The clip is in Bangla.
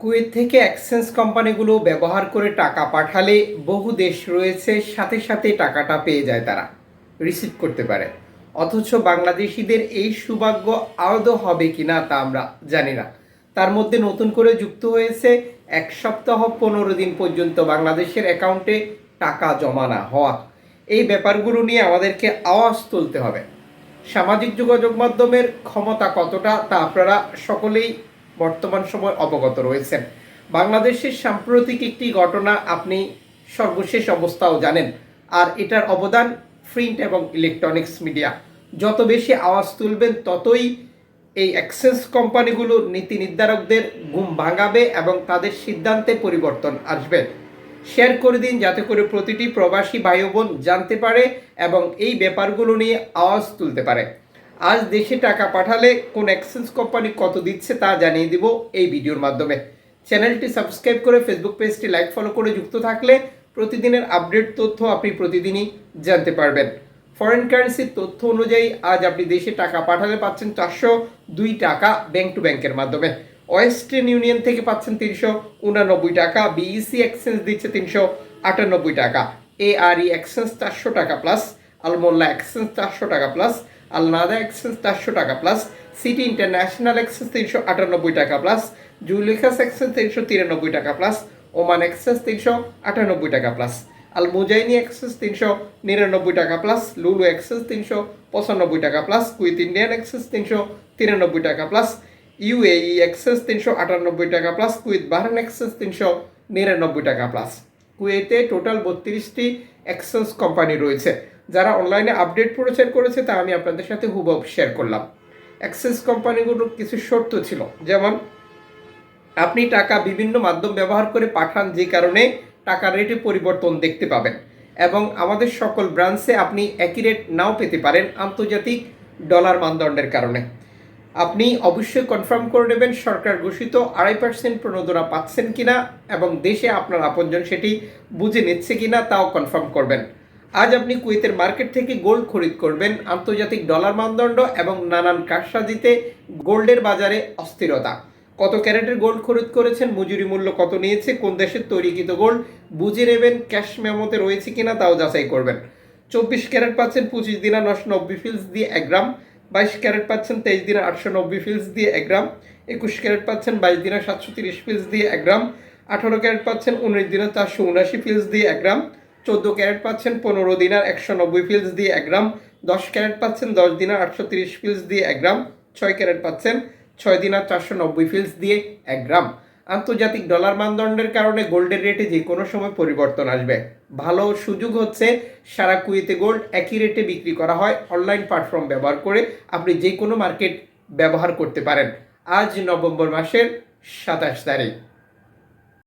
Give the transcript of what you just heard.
কুয়েত থেকে এক্সচেঞ্জ কোম্পানিগুলো ব্যবহার করে টাকা পাঠালে বহু দেশ রয়েছে, সাথে সাথে টাকাটা পেয়ে যায় তারা। রিসিভ করতে পারে। অথচ বাংলাদেশিদের এই সৌভাগ্য আদৌ হবে কিনা তা আমরা জানি না। তার মধ্যে নতুন করে যুক্ত হয়েছে, এক সপ্তাহ পনেরো দিন পর্যন্ত বাংলাদেশের অ্যাকাউন্টে টাকা জমা না হওয়া। এই ব্যাপারগুলো নিয়ে আমাদেরকে আওয়াজ তুলতে হবে। সামাজিক যোগাযোগ মাধ্যমের ক্ষমতা কতটা তা আপনারা সকলেই বর্তমান সময় অবগত রয়েছেন। বাংলাদেশের সাম্প্রতিক একটি ঘটনা আপনি সর্বশেষ অবস্থাও জানেন, আর এটার অবদান প্রিন্ট এবং ইলেকট্রনিক্স মিডিয়া। যত বেশি আওয়াজ তুলবেন, ততই এই অ্যাক্সেস কোম্পানিগুলো নীতি নির্ধারকদের ঘুম ভাঙাবে এবং তাদের সিদ্ধান্তে পরিবর্তন আসবে। শেয়ার করে দিন যাতে করে প্রতিটি প্রবাসী ভাই বোন জানতে পারে এবং এই ব্যাপারগুলো নিয়ে আওয়াজ তুলতে পারে। আজ দেশে টাকা পাঠালে কোন এক্সচেঞ্জ কোম্পানি কত দিচ্ছে তা জানিয়ে দিব এই ভিডিওর মাধ্যমে। চ্যানেলটি সাবস্ক্রাইব করে ফেসবুক পেজটি লাইক ফলো করে যুক্ত থাকলে প্রতিদিনের আপডেট তথ্য আপনি প্রতিদিনই জানতে পারবেন। ফরেন কারেন্সির তথ্য অনুযায়ী আজ আপনি দেশে টাকা পাঠালে পাচ্ছেন চারশো দুই টাকা ব্যাংক টু ব্যাংকের মাধ্যমে। ওয়েস্টার্ন ইউনিয়ন থেকে পাচ্ছেন তিনশো উনানব্বই টাকা বিইসি এক্সচেঞ্জ দিচ্ছে তিনশো আটানব্বই টাকা। এআরই এক্সচেঞ্জ চারশো টাকা প্লাস আলমোল্লা এক্সচেঞ্জ চারশো টাকা প্লাস আলনাদা এক্সচেঞ্জ চারশো টাকা প্লাস সিটি ইন্টারন্যাশনাল এক্সচেঞ্জ তিনশো আটানব্বই টাকা প্লাস জুলিখাস এক্সচেঞ্জ তিনশো তিরানব্বই টাকা প্লাস ওমান এক্সচেঞ্জ তিনশো আটানব্বই টাকা প্লাস আল মুজাইনি এক্সচেঞ্জ তিনশো নিরানব্বই টাকা প্লাস লুলু এক্সচেঞ্জ তিনশো পঁচানব্বই টাকা প্লাস কুইথ ইন্ডিয়ান এক্সচেঞ্জ তিনশো তিরানব্বই টাকা প্লাস ইউএই এক্সচেঞ্জ তিনশো আটানব্বই টাকা প্লাস কুইথ বাহারান এক্সচেঞ্জ তিনশো নিরানব্বই টাকা প্লাস কুয়েতে টোটাল বত্রিশটি এক্সচেঞ্জ কোম্পানি রয়েছে। যারা অনলাইনে আপডেট প্রচার করেছে তা আমি আপনাদের সাথে হুবহু শেয়ার করলাম। অ্যাক্সেস কোম্পানিগুলোর কিছু শর্ত ছিল। যেমন, আপনি টাকা বিভিন্ন মাধ্যম ব্যবহার করে পাঠান যে কারণে টাকার রেটে পরিবর্তন দেখতে পাবেন এবং আমাদের সকল ব্রাঞ্চে আপনি একই রেট নাও পেতে পারেন আন্তর্জাতিক ডলার মানদণ্ডের কারণে। আপনি অবশ্যই কনফার্ম করে নেবেন সরকার ঘোষিত আড়াই পার্সেন্ট প্রণোদনা পাচ্ছেন কিনা এবং দেশে আপনার আপনজন সেটি বুঝে নিচ্ছে কিনা, তাও কনফার্ম করবেন। আজ আপনি কুয়েতের মার্কেট থেকে গোল্ড খরিদ করবেন, আন্তর্জাতিক ডলার মানদণ্ড এবং নানান কারসাজিতে গোল্ডের বাজারে অস্থিরতা। কত ক্যারেটের গোল্ড খরিদ করেছেন, মজুরি মূল্য কত নিয়েছে, কোন দেশের তৈরিকৃত গোল্ড বুঝে নেবেন, ক্যাশ মেমোতে রয়েছে কিনা তাও যাচাই করবেন। চব্বিশ ক্যারেট পাচ্ছেন পঁচিশ দিনা নশো নব্বই ফিলস দিয়ে এক গ্রাম, বাইশ ক্যারেট পাচ্ছেন তেইশ দিনা আটশো নব্বই ফিলস দিয়ে এক গ্রাম, একুশ ক্যারেট পাচ্ছেন বাইশ দিনা সাতশো তিরিশ ফিলস দিয়ে এক গ্রাম, আঠারো ক্যারেট পাচ্ছেন উনিশ দিনা চারশো উনাশি ফিলস দিয়ে এক গ্রাম চোদ্দ ক্যারেট পাচ্ছেন, পনেরো দিনার একশো নব্বই ফিলস দিয়ে এক গ্রাম, দশ ক্যারেট পাচ্ছেন, দশ দিনার আটশো তিরিশ ফিলস দিয়ে এক গ্রাম, ছয় ক্যারেট পাচ্ছেন, ছয় দিনার চারশো নব্বই ফিলস দিয়ে এক গ্রাম। আন্তর্জাতিক ডলার মানদণ্ডের কারণে গোল্ডের রেটে যে কোনো সময় পরিবর্তন আসবে। ভালো সুযোগ হচ্ছে সারা কুয়েতে গোল্ড একই রেটে বিক্রি করা হয়, অনলাইন প্ল্যাটফর্ম ব্যবহার করে আপনি যে কোনো মার্কেট ব্যবহার করতে পারেন। আজ নভেম্বর মাসের সাতাশ তারিখ।